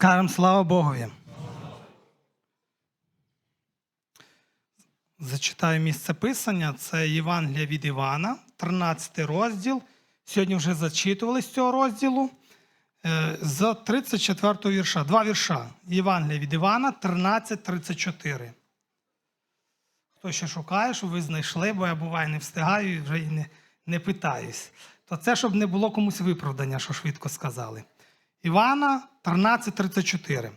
Скажемо слава Богові. Зачитаю місце писання. Це Євангелія від Івана, 13 розділ. Сьогодні вже зачитували з цього розділу. Е, З 34 вірша. Два вірша. Євангелія від Івана, 13, 34. Хто ще шукає, щоб ви знайшли, бо я буває не встигаю і вже й не, не питаюсь. То це, щоб не було комусь виправдання, що швидко сказали. Івана 13:34.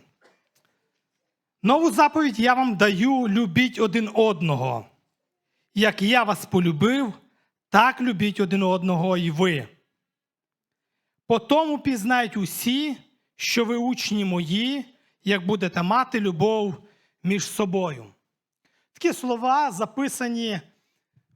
Нову заповідь я вам даю: любіть один одного. Як я вас полюбив, так любіть один одного і ви. По тому пізнають усі, що ви учні мої, як будете мати любов між собою. Такі слова записані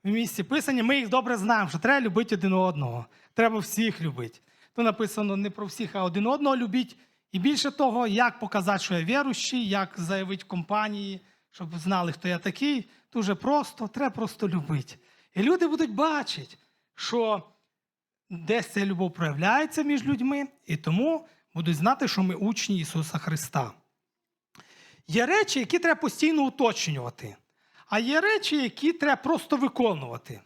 в місці писання. Ми їх добре знаємо, що треба любити один одного. Треба всіх любити. То написано не про всіх, а один одного любіть. І більше того, як показати, що я віруючий, як заявити компанії, щоб знали, хто я такий. Дуже просто, треба просто любити. І люди будуть бачити, що десь ця любов проявляється між людьми, і тому будуть знати, що ми учні Ісуса Христа. Є речі, які треба постійно уточнювати, а є речі, які треба просто виконувати.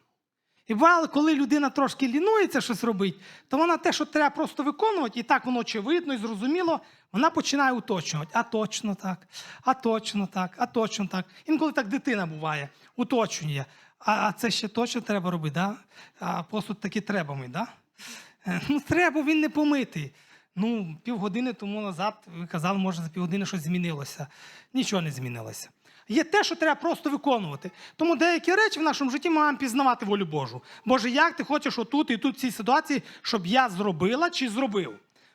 І бувало, коли людина трошки лінується щось робити, то вона те, що треба просто виконувати, і так воно очевидно і зрозуміло, вона починає уточнювати. А точно так, а точно так, а точно так. Інколи так дитина буває, уточнює. А, а це ще точно треба робити, да? а посуд таки треба мити, да? Е, Ну, треба, він не помитий. Ну, півгодини тому назад ви казали, може, за півгодини щось змінилося. Нічого не змінилося. Є те, що треба просто виконувати. Тому деякі речі в нашому житті ми маємо пізнавати волю Божу. Боже, як ти хочеш отут і тут в цій ситуації, щоб я зробила чи зробив?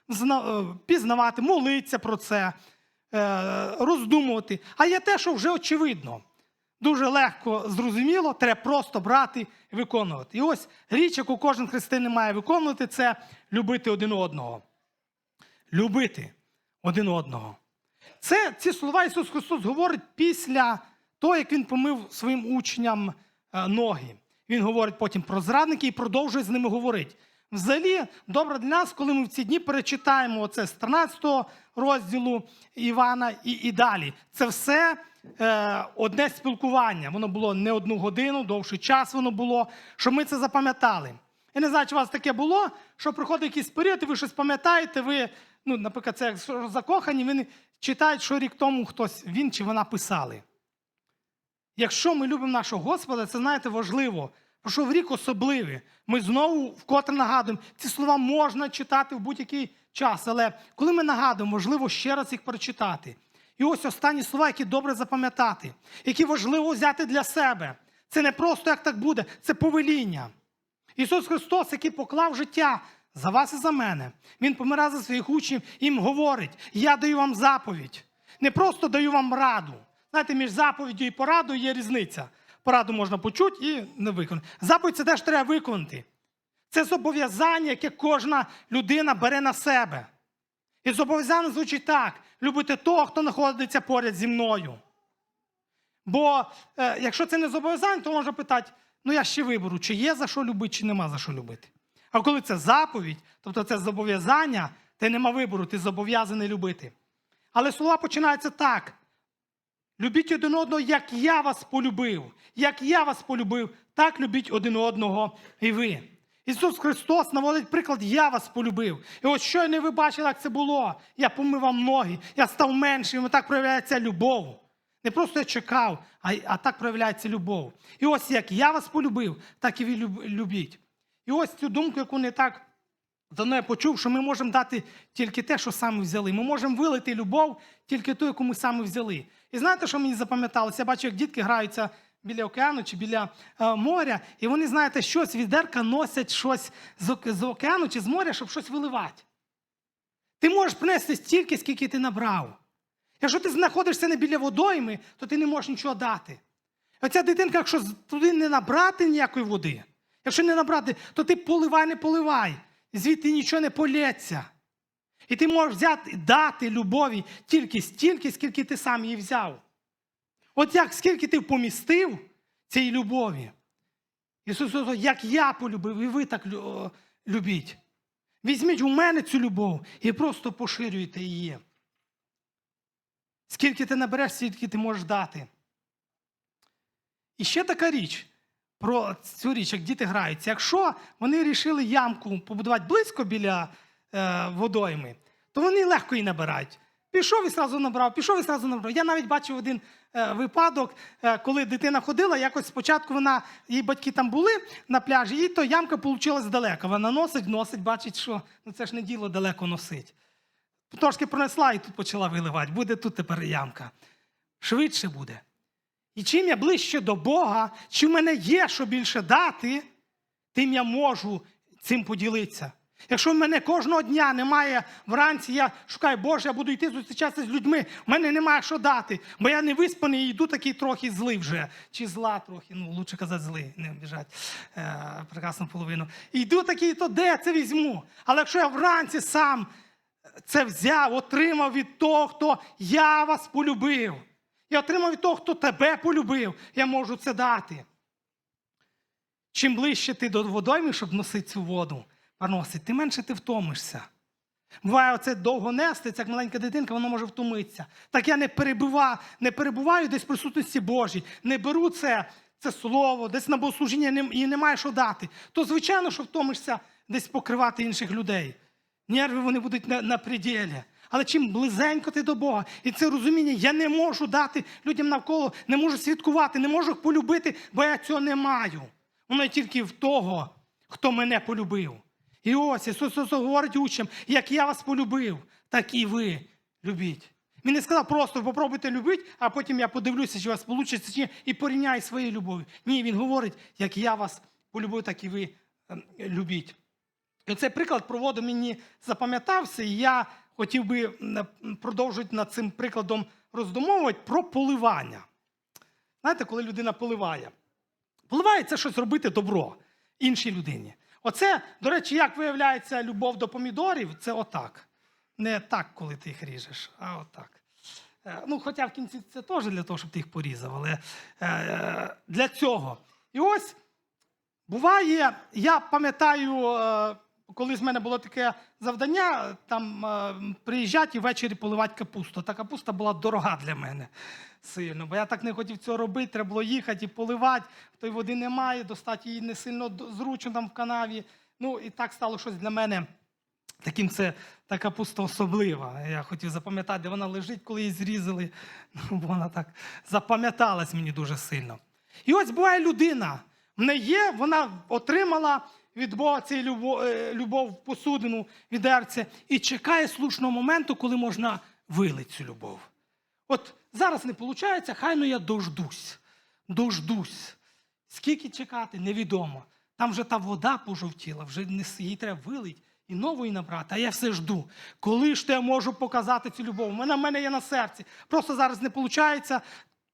Е, Пізнавати, молитися про це, е, роздумувати. А є те, що вже очевидно. Дуже легко зрозуміло, треба просто брати і виконувати. І ось річ, яку кожен християнин має виконувати, це любити один одного. Любити один одного. Це ці слова Ісус Христос говорить після того, як Він помив своїм учням е, ноги. Він говорить потім про зрадники і продовжує з ними говорити. Взагалі, добре для нас, коли ми в ці дні перечитаємо оце з 13 розділу Івана і, і далі. Це все е, одне спілкування. Воно було не одну годину, довший час воно було, щоб ми це запам'ятали. Я не знаю, чи у вас таке було, що приходить якийсь період, і ви щось пам'ятаєте, ви, ну, наприклад, це як закохані, ви читають, що рік тому хтось він чи вона писали. Якщо ми любимо нашого Господа, це знаєте важливо. Бо що в рік особливий. Ми знову вкотре нагадуємо, ці слова можна читати в будь-який час, але коли ми нагадуємо, важливо ще раз їх прочитати. І ось останні слова, які добре запам'ятати, які важливо взяти для себе. Це не просто як так буде, це повеління. Ісус Христос, який поклав життя за вас і за мене, Він помирає за своїх учнів їм говорить: я даю вам заповідь. Не просто даю вам раду. Знаєте, між заповіддю і порадою є різниця. Пораду можна почути і не виконати. Заповідь це теж треба виконати. Це зобов'язання, яке кожна людина бере на себе. І зобов'язання звучить так: любити того, хто знаходиться поряд зі мною. Бо е, якщо це не зобов'язання, то можна питати: ну я ще виберу, чи є за що любити, чи нема за що любити. А коли це заповідь, тобто це зобов'язання, ти нема вибору, ти зобов'язаний любити. Але слова починаються так. Любіть один одного, як я вас полюбив. Як я вас полюбив, так любіть один одного і ви. Ісус Христос наводить приклад, я вас полюбив. І от щойно ви бачили, як це було. Я помив вам ноги, я став меншим, і так проявляється любов. Не просто я чекав, а, а так проявляється любов. І ось як я вас полюбив, так і ви любіть. І ось цю думку, яку не так давно я почув, що ми можемо дати тільки те, що саме взяли. Ми можемо вилити любов тільки ту, яку ми саме взяли. І знаєте, що мені запам'яталося? Я бачу, як дітки граються біля океану чи біля е, моря, і вони, знаєте, щось відерка носять щось з, з океану чи з моря, щоб щось виливати. Ти можеш принести стільки, скільки ти набрав. Якщо ти знаходишся не біля водойми, то ти не можеш нічого дати. Оця дитинка, якщо туди не набрати ніякої води, якщо не набрати, то ти поливай, не поливай. Звідти нічого не полється. І ти можеш взяти, дати любові тільки стільки, скільки ти сам її взяв. От як скільки ти помістив цієї любові. Ісус як я полюбив, і ви так любіть. Візьміть у мене цю любов і просто поширюйте її. Скільки ти набереш, стільки ти можеш дати. І ще така річ про цю річ, як діти граються. Якщо вони вирішили ямку побудувати близько біля е, водойми, то вони легко її набирають. Пішов і зразу набрав, пішов і зразу набрав. Я навіть бачив один е, випадок, е, коли дитина ходила, якось спочатку вона, її батьки там були на пляжі, і то ямка вийшла далеко. Вона носить, носить, бачить, що ну, це ж не діло далеко носить. Трошки пронесла і тут почала виливати. Буде тут тепер ямка. Швидше буде. І чим я ближче до Бога, чим в мене є що більше дати, тим я можу цим поділитися. Якщо в мене кожного дня немає вранці, я шукаю, Боже, я буду йти зустрічатися з людьми, в мене немає що дати, бо я не виспаний і йду такий трохи злий вже. Чи зла трохи, ну лучше казати злий, не обіжать е, прекрасну половину. І йду такий, то де це візьму? Але якщо я вранці сам це взяв, отримав від того, хто я вас полюбив. Я отримав від того, хто тебе полюбив, я можу це дати. Чим ближче ти до водойми, щоб носити цю воду, поносить, тим менше ти втомишся. Буває, оце довго нести, це як маленька дитинка, вона може втомитися. Так я не перебуваю, не перебуваю десь в присутності Божій, не беру це, це слово, десь на богослужіння і немає що дати. То, звичайно, що втомишся десь покривати інших людей. Нерви вони будуть на, на пределі. Але чим близенько ти до Бога, і це розуміння, я не можу дати людям навколо, не можу святкувати, не можу їх полюбити, бо я цього не маю. Воно тільки в того, хто мене полюбив. І ось Ісус говорить учням, як я вас полюбив, так і ви любіть. Він не сказав просто попробуйте любити, а потім я подивлюся, чи у вас вийде, чи ні, і порівняй своєю любов'ю. Ні, він говорить, як я вас полюбив, так і ви ем, любіть. І цей приклад проводу мені запам'ятався, і я хотів би продовжити над цим прикладом роздумовувати про поливання. Знаєте, коли людина поливає, поливає це щось робити добро іншій людині. Оце, до речі, як виявляється любов до помідорів, це отак. Не так, коли ти їх ріжеш, а отак. Е, Ну, хоча в кінці це теж для того, щоб ти їх порізав, але е, для цього. І ось Буває, я пам'ятаю, е, коли з мене було таке завдання, там е, приїжджати і ввечері поливати капусту. Та капуста була дорога для мене сильно, бо я так не хотів цього робити, треба було їхати і поливати, тої води немає, достати її не сильно зручно там в канаві. Ну і так стало щось для мене. Таким це та капуста особлива. Я хотів запам'ятати, де вона лежить, коли її зрізали. Ну, бо вона так запам'яталась мені дуже сильно. І ось буває людина. В неї є, вона отримала від Бога цю любов, в посудину відерце і чекає слушного моменту, коли можна вилити цю любов. От зараз не виходить, хай ну я дождусь. Дождусь. Скільки чекати, невідомо. Там вже та вода пожовтіла, вже не її треба вилити і нової набрати. А я все жду. Коли ж то я можу показати цю любов? Вона в мене є на серці. Просто зараз не виходить.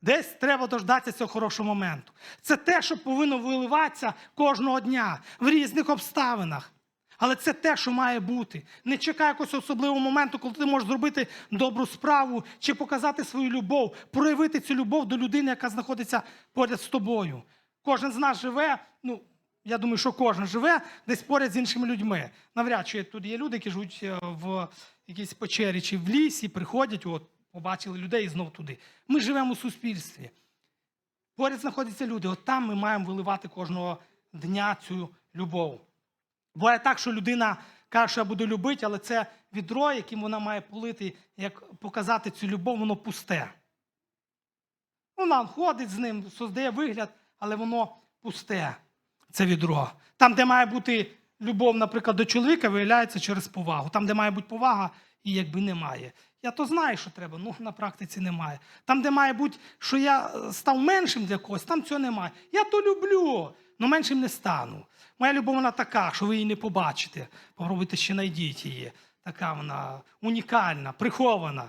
Десь треба дождатися цього хорошого моменту. Це те, що повинно виливатися кожного дня в різних обставинах. Але це те, що має бути. Не чекай якогось особливого моменту, коли ти можеш зробити добру справу чи показати свою любов, проявити цю любов до людини, яка знаходиться поряд з тобою. Кожен з нас живе, ну, я думаю, що кожен живе десь поряд з іншими людьми. Навряд чи тут є люди, які живуть е, в якійсь печері чи в лісі, приходять, от, побачили людей і знов туди. Ми живемо у суспільстві. Поряд знаходяться люди. От там ми маємо виливати кожного дня цю любов. Буває так, що людина каже, що я буду любити, але це відро, яким вона має полити, як показати цю любов, воно пусте. Вона ходить з ним, создає вигляд, але воно пусте. Це відро. Там, де має бути любов, наприклад, до чоловіка, виявляється через повагу. Там, де має бути повага, і якби немає. Я то знаю, що треба, ну на практиці немає. Там, де має бути, що я е, став меншим для когось, там цього немає. Я то люблю, але меншим не стану. Моя любов вона така, що ви її не побачите. Попробуйте ще знайдіть її. Така вона унікальна, прихована.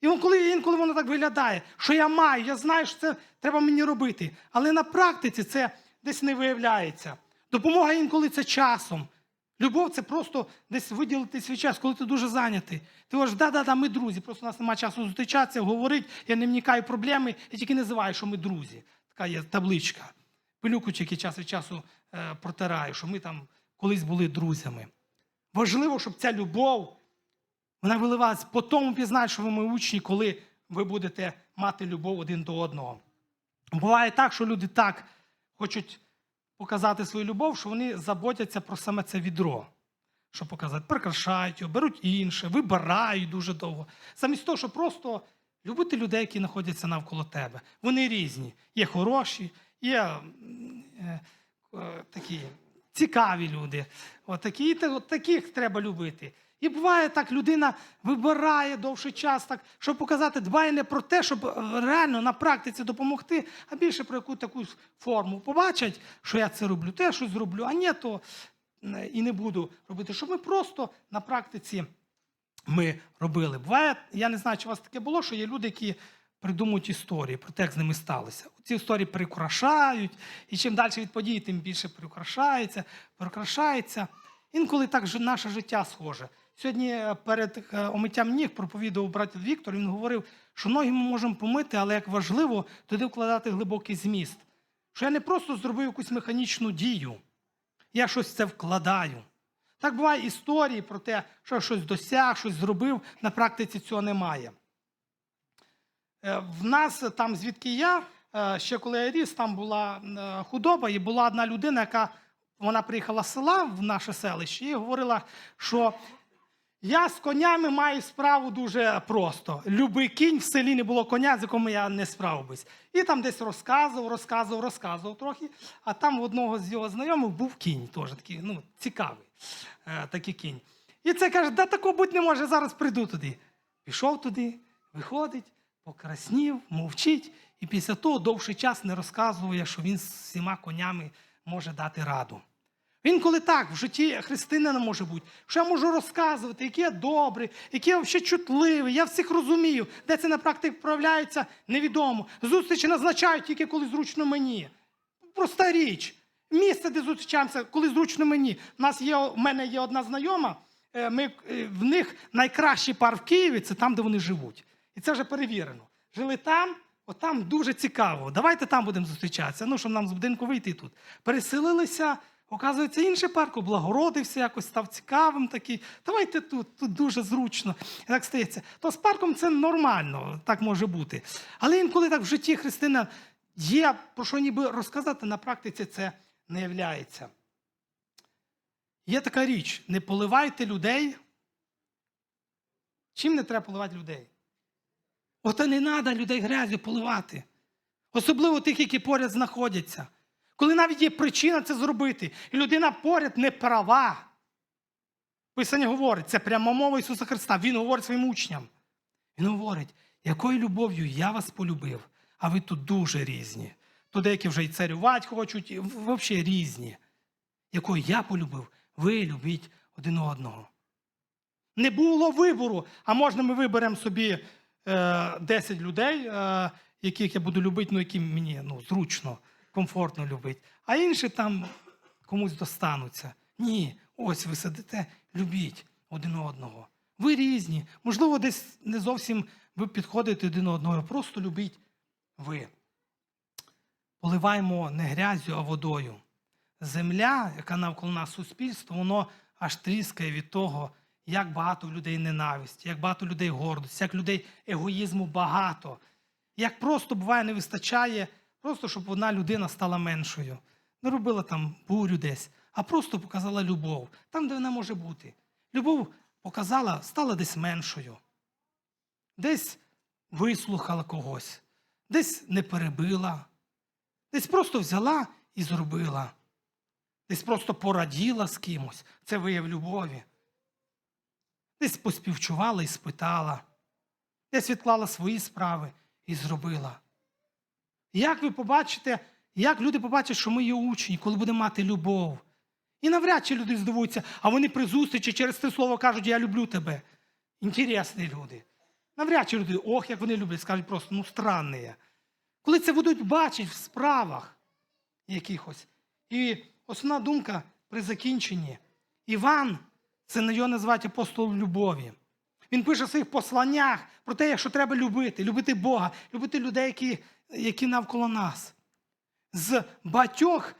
І коли, інколи воно так виглядає, що я маю, я знаю, що це треба мені робити. Але на практиці це десь не виявляється. Допомога інколи це часом. Любов це просто десь виділити свій час, коли ти дуже зайнятий. Ти говориш, да-да-да, ми друзі, просто у нас немає часу зустрічатися, говорити, я не вникаю проблеми, я тільки називаю, що ми друзі. Така є табличка. Пилюку тільки час від часу е, протираю, що ми там колись були друзями. Важливо, щоб ця любов Вона виливається, по тому пізнають, що ви мої учні, коли ви будете мати любов один до одного. Буває так, що люди так хочуть показати свою любов, що вони заботяться про саме це відро. Що показати, прикрашають його, беруть інше, вибирають дуже довго. Замість того, що просто любити людей, які знаходяться навколо тебе. Вони різні. Є хороші, є е, е, такі цікаві люди. От такі, от таких треба любити. І буває так, людина вибирає довший час, так, щоб показати, дбає не про те, щоб е, реально на практиці допомогти, а більше про яку таку форму. Побачать, що я це роблю, я щось зроблю, а ні, то е, і не буду робити. Щоб ми просто на практиці ми робили. Буває, я не знаю, чи у вас таке було, що є люди, які придумують історії про те, як з ними сталося. Ці історії приукрашають, і чим далі від подій, тим більше приукрашається, приукрашається. Інколи так наше життя схоже. Сьогодні е, перед е, омиттям ніг проповідував брат Віктор. Він говорив, що ноги ми можемо помити, але як важливо туди вкладати глибокий зміст. Що я не просто зробив якусь механічну дію, я щось це вкладаю. Так буває історії про те, що я щось досяг, щось зробив, на практиці цього немає. Е, В нас там, звідки я, ще коли я ріс, там була худоба, і була одна людина, яка вона приїхала з села в наше селище і говорила, що я з конями маю справу дуже просто. Любий кінь в селі не було коня, з якому я не справився. І там десь розказував, розказував, розказував трохи. А там в одного з його знайомих був кінь, теж такий, ну, цікавий е, такий кінь. І це каже, да такого бути не може, зараз прийду туди. Пішов туди, виходить, покраснів, мовчить, і після того довший час не розказує, що він з всіма конями може дати раду. Він коли так в житті християнина може бути, що я можу розказувати, який я добрий, який я взагалі чутливий, я всіх розумію, де це на практиці проявляється, невідомо. Зустрічі назначають тільки коли зручно мені. Проста річ. Місце, де зустрічаємося, коли зручно мені. У нас є, у мене є одна знайома, е, ми, е, в них найкращий пар в Києві це там, де вони живуть. І це вже перевірено. Жили там, от там дуже цікаво. Давайте там будемо зустрічатися. Ну, щоб нам з будинку вийти тут. Переселилися. Оказується, інший парк облагородився, якось став цікавим такий. Давайте тут, тут дуже зручно. І так стається. То з парком це нормально, так може бути. Але інколи так в житті христина є про що ніби розказати, на практиці це не являється. Є така річ: не поливайте людей. Чим не треба поливати людей? Ото не треба людей грязю поливати. Особливо тих, які поряд знаходяться. Коли навіть є причина це зробити, і людина поряд не права. Писання говорить, це пряма мова Ісуса Христа. Він говорить своїм учням. Він говорить, якою любов'ю я вас полюбив, а ви тут дуже різні. То деякі вже і царювати хочуть, і взагалі різні. Якою я полюбив, ви любіть один одного. Не було вибору, а можна ми виберемо собі е, 10 людей, е, яких я буду любити, ну які мені ну, зручно, комфортно любити, а інші там комусь достануться. Ні, ось ви сидите, любіть один одного. Ви різні. Можливо, десь не зовсім ви підходите один одного, просто любіть ви. Поливаємо не грязю, а водою. Земля, яка навколо нас суспільство, воно аж тріскає від того, як багато в людей ненависті, як багато людей гордості, як людей егоїзму багато. Як просто буває, не вистачає, просто щоб одна людина стала меншою. Не робила там бурю десь, а просто показала любов, там, де вона може бути. Любов показала, стала десь меншою. Десь вислухала когось, десь не перебила, десь просто взяла і зробила. Десь просто пораділа з кимось. Це вияв любові. Десь поспівчувала і спитала, десь відклала свої справи і зробила. Як ви побачите, як люди побачать, що ми є учні, коли будемо мати любов? І навряд чи люди здивуються, а вони при зустрічі через це слово кажуть, я люблю тебе. Інтересні люди. Навряд чи люди, ох, як вони люблять, скажуть просто, ну странні. я». Коли це будуть бачити в справах якихось. І основна думка при закінченні. Іван, це його називають апостол любові. Він пише в своїх посланнях про те, що треба любити, любити Бога, любити людей, які, які навколо нас. З багатьох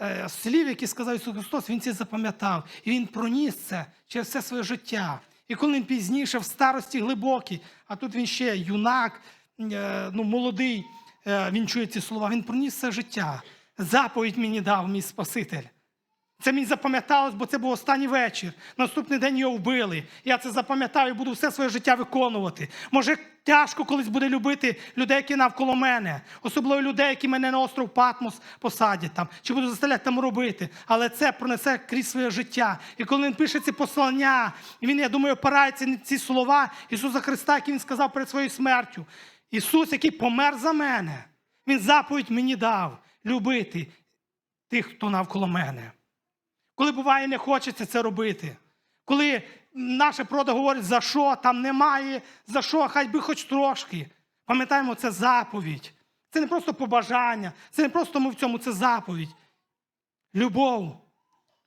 е, слів, які сказав Ісус Христос, Він це запам'ятав. І Він проніс це через все своє життя. І коли він пізніше в старості глибокій, а тут він ще юнак, е, ну, молодий, е, він чує ці слова, він проніс все життя. Заповідь мені дав мій Спаситель. Це мені запам'яталось, бо це був останній вечір. Наступний день його вбили. Я це запам'ятав і буду все своє життя виконувати. Може, тяжко колись буде любити людей, які навколо мене, особливо людей, які мене на остров Патмос посадять там, чи буду заставляти там робити. Але це пронесе крізь своє життя. І коли він пише ці послання, він, я думаю, опирається на ці слова Ісуса Христа, які він сказав перед своєю смертю. Ісус, який помер за мене, Він заповідь мені дав любити тих, хто навколо мене. Коли буває, не хочеться це робити. Коли наша прода говорить, за що там немає, за що, хай би хоч трошки. Пам'ятаємо, це заповідь. Це не просто побажання, це не просто ми в цьому, це заповідь. Любов,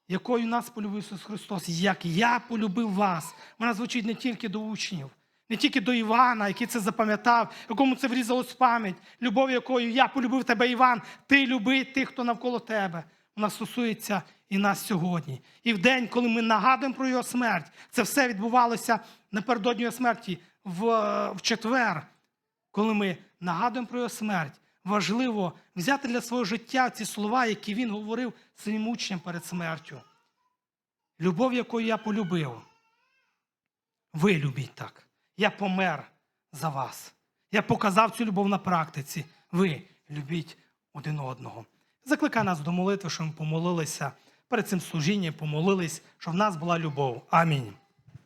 якою нас полюбив Ісус Христос, як я полюбив вас. Вона звучить не тільки до учнів, не тільки до Івана, який це запам'ятав, якому це врізалось в пам'ять. Любов, якою я полюбив тебе, Іван, ти люби тих, хто навколо тебе. Вона стосується і нас сьогодні. І в день, коли ми нагадуємо про його смерть, це все відбувалося напередодні його смерті в, в четвер, коли ми нагадуємо про його смерть. Важливо взяти для свого життя ці слова, які він говорив своїм учням перед смертю. Любов, якою я полюбив. Ви любіть так. Я помер за вас. Я показав цю любов на практиці. Ви любіть один одного. Закликай нас до молитви, щоб ми помолилися перед цим служінням, помолились, щоб в нас була любов. Амінь.